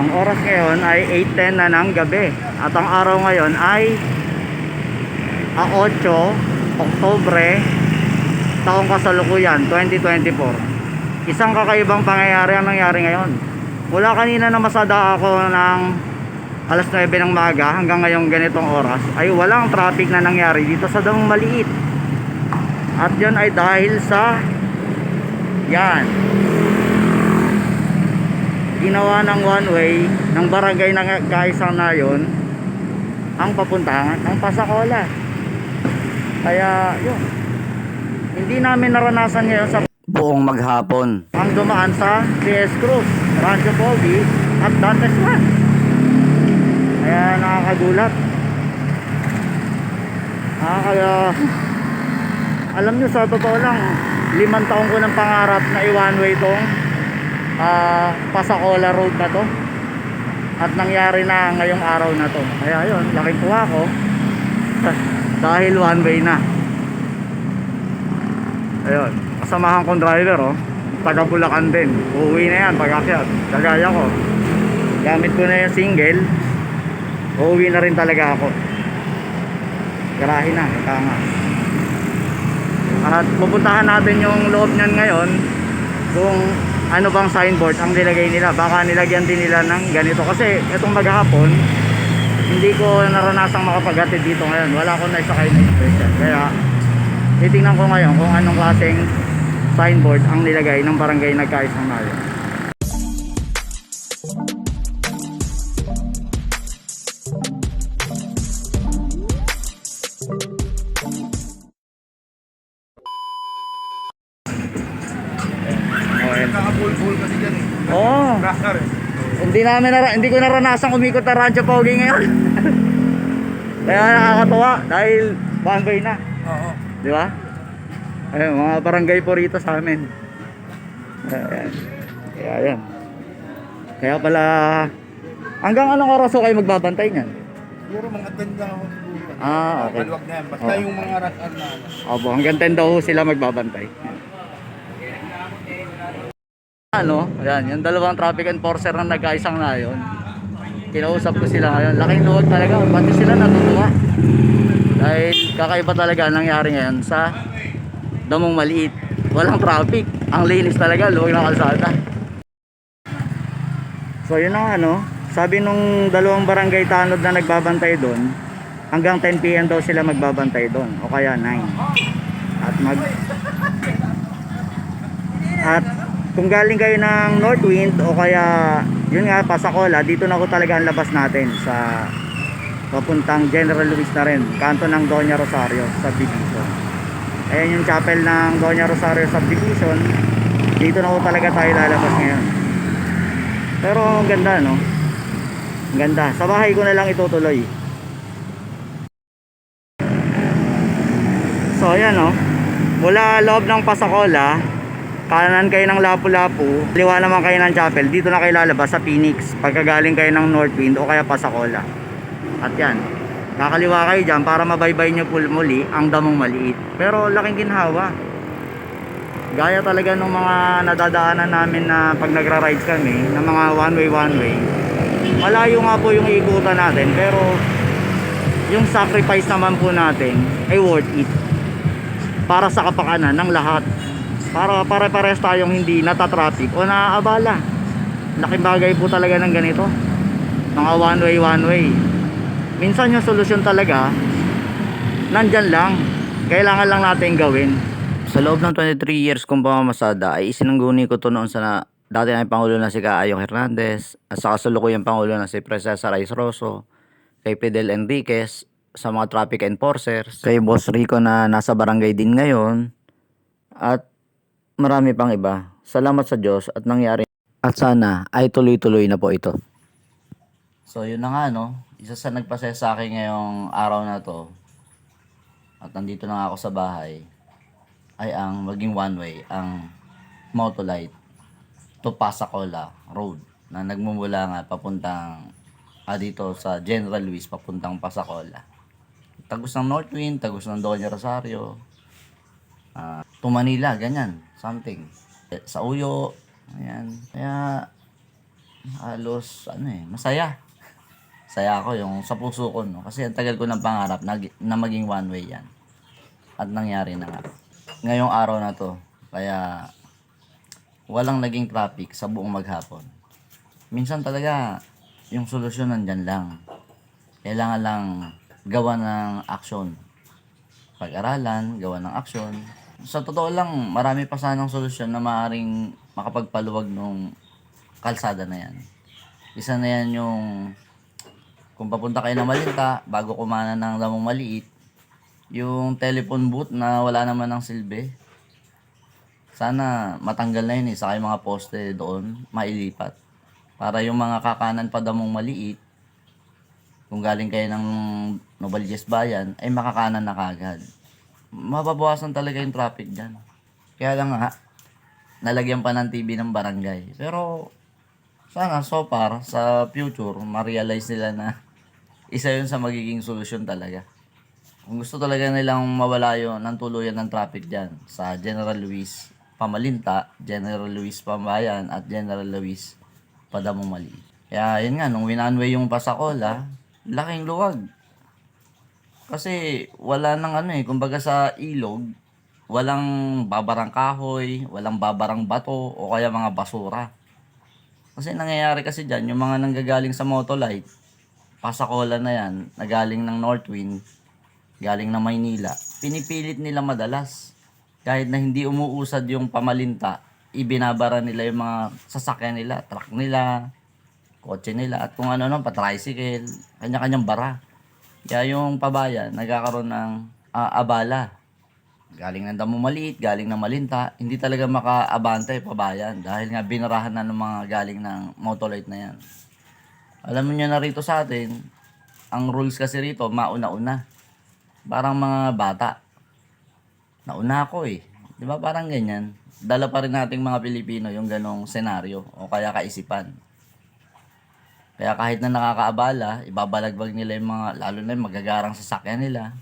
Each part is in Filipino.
Ang oras ngayon ay 8.10 na ng gabi. At ang araw ngayon ay a 8 Oktobre taong kasalukuyan 2024. Isang kakaibang pangyayari ang nangyari ngayon. Mula kanina na masada ako ng alas 9 ng maga hanggang ngayong ganitong oras ay walang traffic na nangyari dito sa damong maliit. At yun ay dahil sa yan ginawa ng one way ng barangay ng kaisang na yun ang papuntahan ng Pasacola kaya yun. Hindi namin naranasan ngayon sa buong maghapon. ang dumaan sa PS Cruz, Rancho Pogi at Dantes One kaya nakakagulat. Nakakaya alam nyo sa totoo lang limang taong ko ng pangarap na i-one way tong ah, Pasacola Road na to. At nangyari na ngayong araw na to. Kaya yun laking tuwa ko dahil one way na. Ayun kasamahan kong driver oh. Taga Bulacan din. Uuwi na yan pag akyat kagaya ko. Gamit ko na yung single uuwi na rin talaga ako. Garahe na tama at pupuntahan natin yung loob niyan ngayon. Kung ano bang signboard ang nilagay nila? Baka nilagyan din nila ng ganito. Kasi itong maghapon hindi ko naranasang makapaghatid dito ngayon. Wala akong naisakay na special kaya titingnan ko ngayon kung anong klaseng signboard ang nilagay ng barangay nagkaisang nayo Hindi namin nara- hindi ko naranasang umikot na Rancho Pogi ngayon. Kaya nakakatuwa dahil one way na, Oo. di ba? Ayun, mga barangay po rito sa amin. Ayan. Kaya yan. Kaya pala hanggang anong oras ko kayo magbabantay niyan? Siguro mga tanda ako siguro. Ah, okay. Maluwag na yan. Basta Oo. yung mga rocker na ano. Opo, hanggang 10 daw sila magbabantay. Ano, ayan, yung dalawang traffic enforcer na nagkaisang na yun. Kinausap ko sila ngayon. Laking luwag talaga. Pati sila natutuwa. Dahil kakaiba talaga ang nangyari ngayon sa damong maliit. Walang traffic. Ang linis talaga. Luwag na kalsada. So yun ang ano. Sabi nung dalawang barangay tanod na nagbabantay doon, hanggang 10pm daw sila magbabantay doon. O kaya 9. At mag at kung galing kayo ng Northwind o kaya yun nga Pasacola, dito na ko talaga ang labas natin sa papuntang General Luis na rin, kanto ng Doña Rosario Subdivision. Ayan yung chapel ng Doña Rosario Subdivision. Dito na ko talaga tayo lalabas ngayon. Pero ang ganda no? Ang ganda. Sa bahay ko na lang itutuloy. So ayan no. Mula loob ng Pasacola, kanan kayo ng Lapu-Lapu, liwa naman kayo ng Chapel, dito na kayo lalabas sa Phoenix, pagkagaling kayo ng Northwind o kaya Pasacola. At yan, kakaliwa kayo dyan para mabaybay nyo pul- muli ang damong maliit. Pero laking ginhawa. Gaya talaga ng mga nadadaanan namin na pag nagra-rides kami, ng mga one way one way. Malayo nga po yung ikutan natin, pero yung sacrifice naman po natin ay worth it para sa kapakanan ng lahat para pare-pares tayong hindi natatraffic o naaabala. Laking bagay po talaga ng ganito. Mga one way one way minsan yung solusyon talaga nandyan lang. Kailangan lang natin gawin. Sa loob ng 23 years kong pamamasada ay isinangguni ko to noon sa dati na Pangulo na si Kaayong Hernandez at sa kasalukuyang Pangulo na si Princesa Raiz Rosso kay Fidel Enriquez sa mga traffic enforcers kay Boss Rico na nasa barangay din ngayon at marami pang iba. Salamat sa Diyos at nangyari. At sana ay tuloy-tuloy na po ito. So yun na nga no, isa sa nagpasaya sa akin ngayong araw na to at nandito na ako sa bahay ay ang maging one way, ang Motolight to Pasacola Road na nagmumula nga papuntang ah, dito sa General Luis papuntang Pasacola. Tagos ng Northwind, tagos ng Doña Rosario, ah, to Manila, ganyan, something. Sa Uyo, ayan. Kaya, halos ano eh, masaya. Saya ako yung sa puso ko, no? Kasi ang tagal ko ng pangarap na, na maging one way yan. At nangyari na nga. Ngayong araw na to, kaya walang naging traffic sa buong maghapon. Minsan talaga, yung solusyon nandyan lang. Kailangan lang gawa ng aksyon. Pag-aralan, gawa ng aksyon. Sa totoo lang, marami pa sanang solusyon na maaaring makapagpaluwag nung kalsada na yan. Isa na yan yung kung papunta kayo ng Malinta, bago kumana ng damong maliit, yung telephone booth na wala naman ng silbi, sana matanggal na yun eh, saka yung mga poste doon, mailipat. Para yung mga kakanan pa damong maliit, kung galing kayo ng Novaliches Bayan, ay makakanan na kagad. Mababawasan talaga yung traffic dyan. Kaya lang nga, nalagyan pa ng TV ng barangay. Pero, sana so far, sa future, ma-realize nila na isa yun sa magiging solusyon talaga. Kung gusto talaga nilang mawala yun ng tuluyan ng traffic dyan sa General Luis Pamalinta, General Luis Pambayan at General Luis Padamong Maliit. Kaya yun nga, nung winanway yung Pasacola, laking luwag. Kasi wala nang ano eh, kumbaga sa ilog, walang babarang kahoy, walang babarang bato o kaya mga basura. Kasi nangyayari kasi dyan, yung mga nanggagaling sa Motolite, Pasacola na yan, na galing ng Northwind, galing ng Maynila, pinipilit nila madalas. Kahit na hindi umuusad yung pamalinta, ibinabara nila yung mga sasakyan nila, truck nila, kotse nila, at kung ano-ano, pa-tricycle, kanya-kanyang bara. Kaya yung pabayan, nagkakaroon ng ah, abala. Galing ng damo maliit, galing ng malinta, hindi talaga makaabante pabayan dahil nga binarahan na ng mga galing ng motolite na yan. Alam niyo na rito sa atin, ang rules kasi rito, mauna-una. Parang mga bata. Nauna ako eh. Di ba parang ganyan? Dala pa rin nating mga Pilipino yung ganong senaryo o kaya kaisipan. Kaya kahit na nakakaabala, ibabalagbag nila yung mga, lalo na yung magagarang sasakyan nila.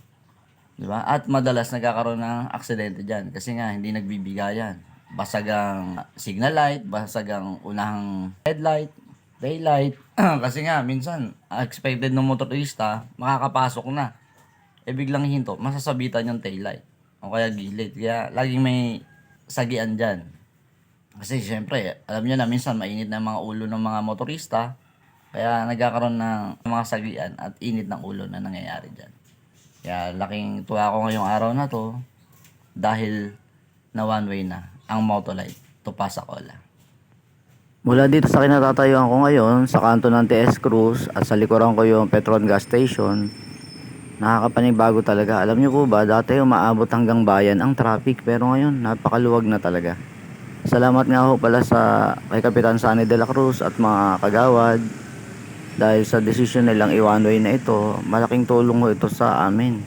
Di ba? At madalas nagkakaroon ng aksidente dyan kasi nga hindi nagbibigayan. Basag ang signal light, basag ang unahang headlight, daylight. kasi nga, minsan, expected ng motorista, makakapasok na. E biglang hinto, masasabitan yung taillight. O kaya gilid. Kaya laging may sagian dyan. Kasi syempre, alam nyo na minsan mainit na mga ulo ng mga motorista. Kaya nagkakaroon ng mga sagian at init ng ulo na nangyayari dyan. Kaya laking tuwa ko ngayong araw na to dahil na one way na ang Motolite to Pasacola. Mula dito sa kinatatayuan ko ngayon, sa kanto ng TS Cruz at sa likuran ko yung Petron Gas Station, nakakapanibago talaga. Alam niyo po ba, dati umaabot hanggang bayan ang traffic pero ngayon napakaluwag na talaga. Salamat nga ho pala sa kay Kapitan Sunny de la Cruz at mga kagawad dahil sa desisyon nilang i-one way na ito, malaking tulong ho ito sa amin.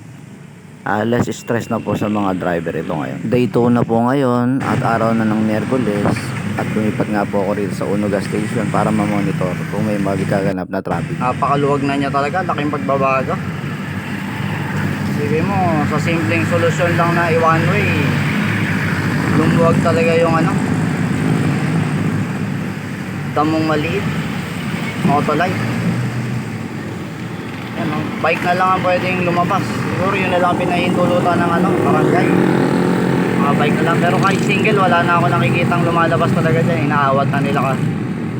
Ah, less stress na po sa mga driver ito ngayon. Day 2 na po ngayon at araw na ng Miyerkules at lumipat nga po ako rito sa Unuga Station para ma-monitor kung may magkaganap na traffic. Napakaluwag na niya talaga, laking pagbabago. Sige mo, sa simpleng solusyon lang na i-one lumuwag talaga yung ano, damong maliit, autolite. Yan, oh. bike na lang ang pwedeng lumabas. Siguro yun na lang pinahintulutan ng ano, barangay. Mga bike na lang. Pero kahit single, wala na ako nakikitang lumalabas talaga dyan. Inaawat na nila ka.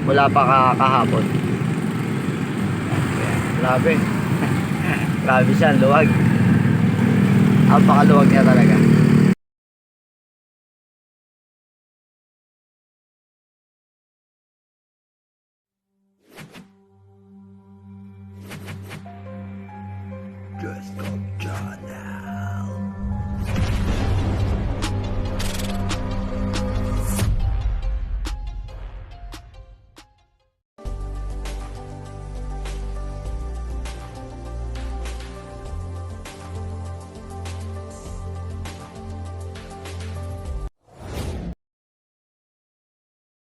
Wala pa ka kahapon. Grabe. Grabe siya, luwag. Napakaluwag niya talaga.